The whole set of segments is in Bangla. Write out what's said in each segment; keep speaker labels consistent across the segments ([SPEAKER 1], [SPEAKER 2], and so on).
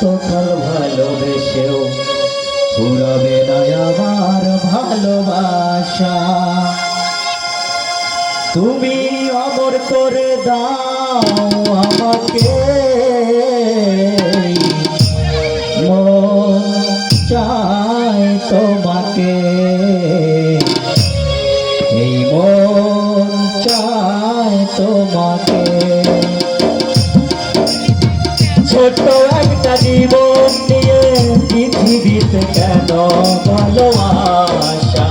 [SPEAKER 1] অনন্তকাল ভালোবেসেও ফুরাবে না আমার ভালোবাসা। তুমি অমর করে দাও আমাকে। চায় তোমাকে। এই মন চায় তোমাকে। একটা জীবন নিয়ে পৃথিবীতে কেন ভালো আশা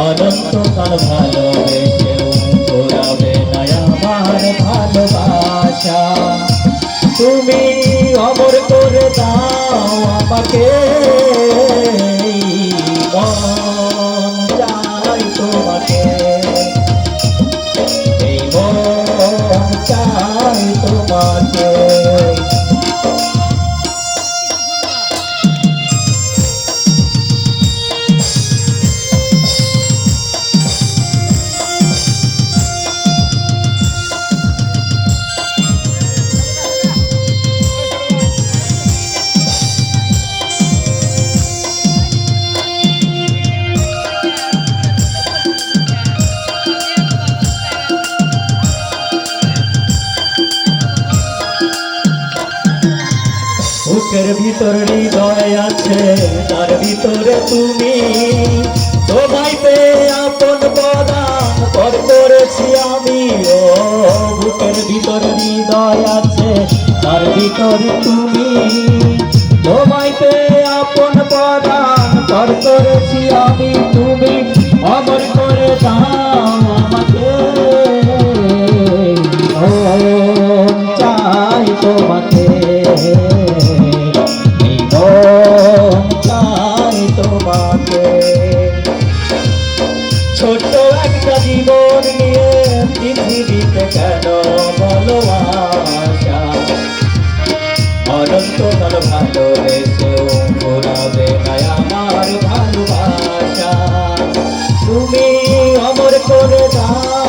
[SPEAKER 1] অনন্তকাল ভালোবেসে ঘোরাবে না আমার ভালোবাসা তুমি অমর করে দাও বুকের ভিতর হৃদয় আছে, তার ভিতরে তুমি। তোমায় আপন পদান পর করেছি আমি। ও বুকের ভিতর হৃদয় আছে, তার ভিতরে তুমি। বলো আশা অনন্তকাল ভালোবেসেও ঘোরাবে আমার ভালোবাসা। তুমি অমর করে দাও।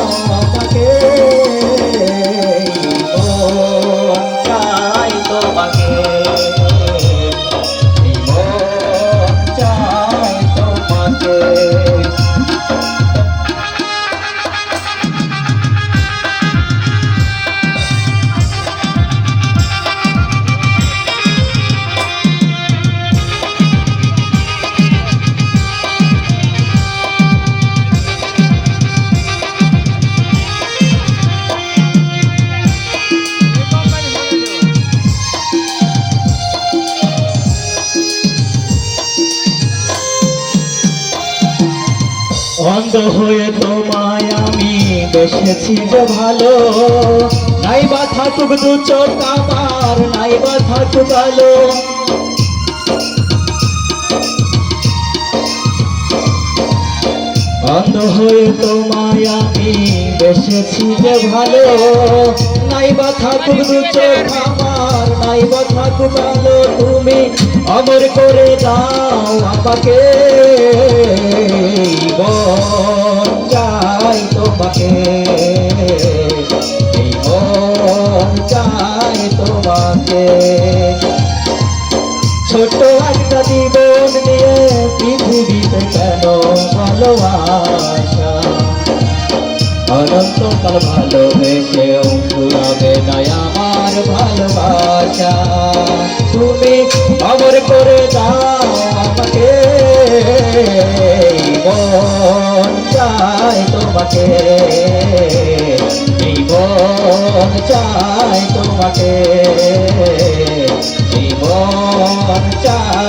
[SPEAKER 1] অন্ধ হয়ে তোমায় আমি বেসেছি যে ভালো। নাই বা থাকুক দু চোখ আমার নাই বা থাকুক আলো। অন্ধ হয়ে তোমায় আমি বেসেছি যে ভালো। নাই বা থাকুক দু চোখ আমার নাই বা থাকুক আলো। তুমি অমর করে দাও আমাকে। ছোট একটা জীবন নিয়ে পৃথিবীতে কেন ভালোবাসা? অনন্তকাল ভালোবেসেও ফুরাবে না আমার ভালোবাসা। তুমি অমর করে দাও আমাকে মন চাই তোমাকে মন চাই তোমাকে। อนจ้า